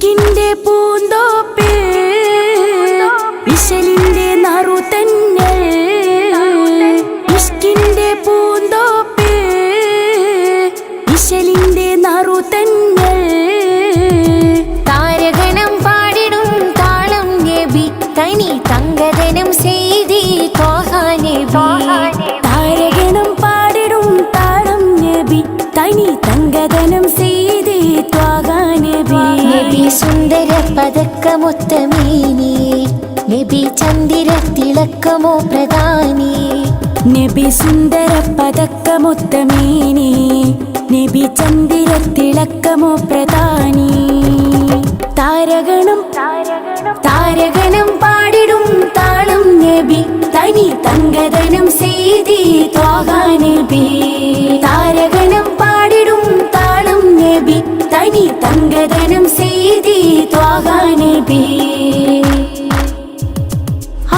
ഇഷ്കിന്റെ പൂന്തോപ്പ് ഇശലിന്റെ നറുതന്നൽ ഇഷ്കിന്റെ പൂന്തോപ്പ് നറു തന്നെ താരഗണം പാടിടും താളം നബി തനി തങ്കതനം പതക്കമൊത്തമീനി നബി ചന്ദിര തിളക്കമോ പ്രധാനി. നബി സുന്ദര പതക്കമൊത്ത മീനി നബി ചന്ദിര തിളക്കമോ പ്രധാനി. താരകണം താരകണം പാടിടും താളം നബി. തനി തങ്കതനം ചെയ്തി ത്വാഗാനബി താരകണം പാടിടും താളം നബി. തനി തങ്കതനം ചെയ്തി ത്വാഗാനബി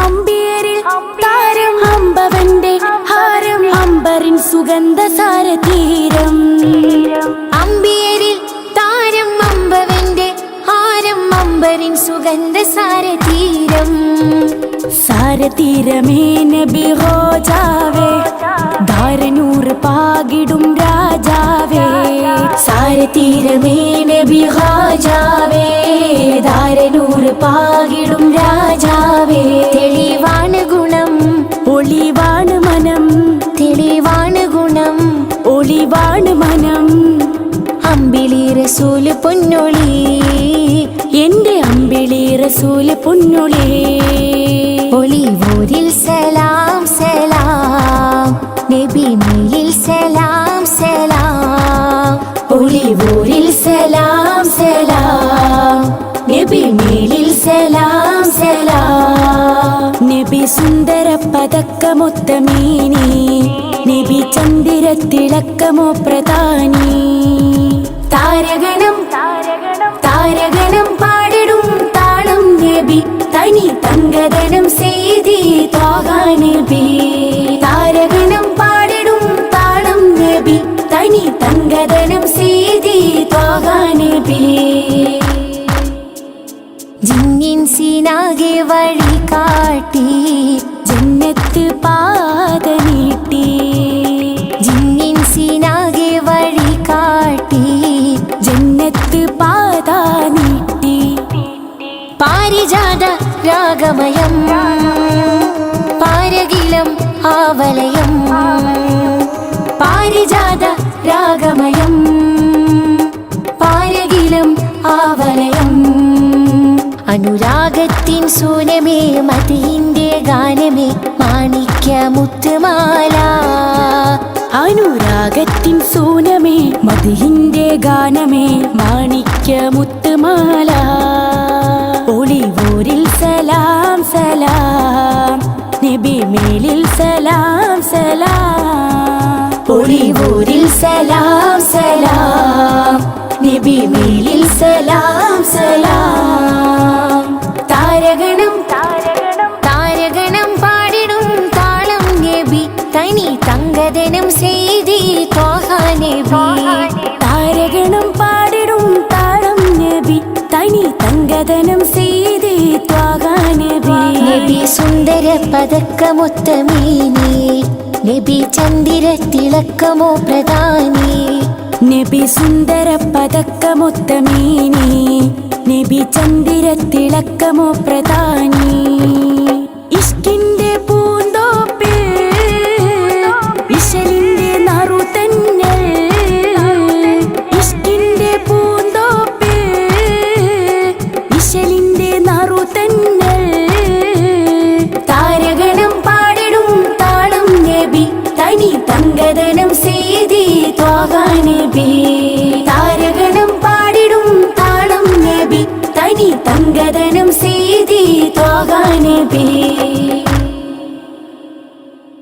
അമ്പിയരിൽ താരം അമ്പവന്റെ അമ്പറിൻ സുഗന്ധ അമ്പിയരിൽ താരം അമ്പവന്റെ ഹാരം അമ്പരിൻ സുഗന്ധ സാരതീരം സാരതീരമേ നബി ഹോജാവേ ധാരനൂറ് പാകിടും സാരതീരമേ നബി ധാര ധാരനൂറ് പാകിടും രാജാവേ തെളിവാണ് ഗുണം ഒളിവാണ് മനം തെളിവാണ് ഗുണം ഒളിവാണ് മനം അമ്പിളി റസൂൽ പൊന്നൊളി എന്റെ അമ്പിളി റസൂൽ പൊന്നൊളി ഒളിവൂരിൽ സലാം സുന്ദര പതക്കമൊത്തമേനി. നബി ചന്ദിര തിളക്കമോ പ്രധാനി. താരഗണം താരഗണം പാടിടും താളം നബി. തനി തങ്കതനം ചെയ്തി നബി. താരഗണം പാടിടും താളം നബി. തനി തങ്കതനം ചെയ്തി നബി. ജിന്നിൻ സീനാകെ വഴി കാട്ടി പാത നീട്ടി. ജിന്നിൻ സീനാകെ വഴി കാട്ടി. ജന്നത്ത് പാത നീട്ടി. പാരിജാത രാഗമയം. പാരകിലം ആവലയം. പാരിജാത രാഗമയം. പാരകിലം ആവലയം. അനുരാഗത്തിൻ സൂനമേ മതിന്റെ ഗാനമേ. മുത്തുമാല. അനുരാഗത്തിൻ സൂനമേ മതിഹിന്റെ ഗാനമേ മാണിക്യ മുത്തുമാല. ഒളിവൂരിൽ സലാം സലാം. നബി മേലിൽ സലാം സലാം. ഒളിവൂരിൽ സലാം സലാം. നബി മേലിൽ സലാം സലാം. തങ്കതനം ചെയ്തി ത്വാഹാനബി താരഗണം പാടിടും താളം നബി. തനി തങ്കതനം ചെയ്തി നബി സുന്ദര പതക്കമൊത്തമീനി നബി ചന്ദിര തിളക്കമോ പ്രധാനി. നബി സുന്ദര പതക്കമൊത്തമേനി നബി ചന്ദിര തിളക്കമോ പ്രധാനി.